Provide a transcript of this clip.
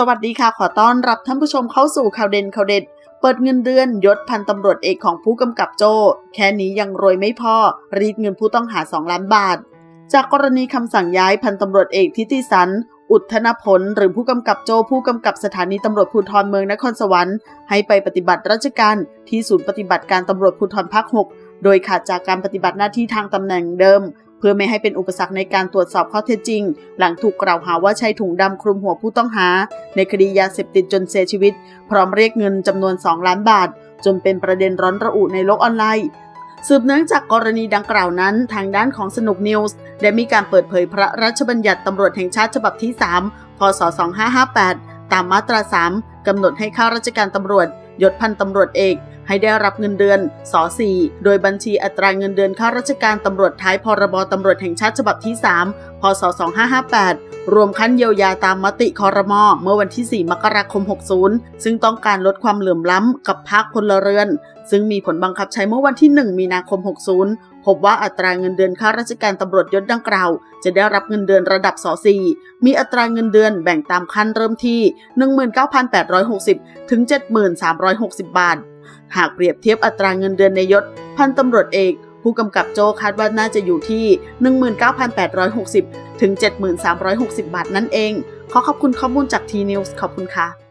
สวัสดีค่ะ ขอต้อนรับท่านผู้ชมเข้าสู่ข่าวเด่นข่าวเด็ด เปิดเงินเดือนยศพันตำรวจเอกของผู้กำกับโจ้แค่นี้ยังรวยไม่พอ รีดเงินผู้ต้องหา 2 ล้านบาท จากกรณีคำสั่งย้ายพันตำรวจเอกทิติสัน อุทธนพลหรือผู้กำกับโจ้ผู้กำกับสถานีตำรวจภูธรเมืองนครสวรรค์ให้ไปปฏิบัติราชการที่ศูนย์ปฏิบัติการตำรวจภูธรภาค 6 โดยขาดจากการปฏิบัติหน้าที่ทางตำแหน่งเดิม พื่อไม่ให้เป็นอุปสรรคในการตรวจสอบข้อเท็จจริง หลังถูกกล่าวหาว่าใช้ถุงดำคลุมหัวผู้ต้องหา ในคดียาเสพติดจนเสียชีวิต พร้อมเรียกเงินจำนวน 2 ล้านบาท จนเป็นประเด็นร้อนระอุในโลกออนไลน์สืบเนื่องจากกรณีดังกล่าวนั้น ทางด้านของสนุกนิวส์ได้มีการเปิดเผยพระราชบัญญัติตำรวจแห่งชาติฉบับที่ 3 พศ 2558 ตามมาตรา 3 กำหนดให้ข้าราชการตำรวจยศพันตำรวจเอก ให้ได้รับเงินเดือนส .4 โดยบัญชีอัตราเงินเดือนข้าราชการตำรวจท้ายพรบตำรวจแห่งชาติฉบับที่ 3 พศ 2558 รวมขั้นเยียวยาตามมติคอรมอเมื่อวันที่ 4 มกราคม 60 ซึ่งต้องการลดความเหลื่อมล้ำกับภาคพลเรือน ซึ่งมีผลบังคับใช้เมื่อวันที่ 1 มีนาคม 60พบว่าอัตราเงินเดือนข้าราชการตำรวจยศดังกล่าว จะได้รับเงินเดือนระดับส .4 มีอัตราเงินเดือนแบ่งตามขั้นเริ่มที่ 19,860 ถึง 7,360 บาท หากเปรียบเทียบอัตราเงินเดือนในยศ พันตำรวจเอก ผู้กำกับโจคาดว่าน่าจะอยู่ที่ 19,860 ถึง 7,360 บาทนั่นเอง ขอขอบคุณข้อมูลจากทีนิวส์ขอบคุณค่ะ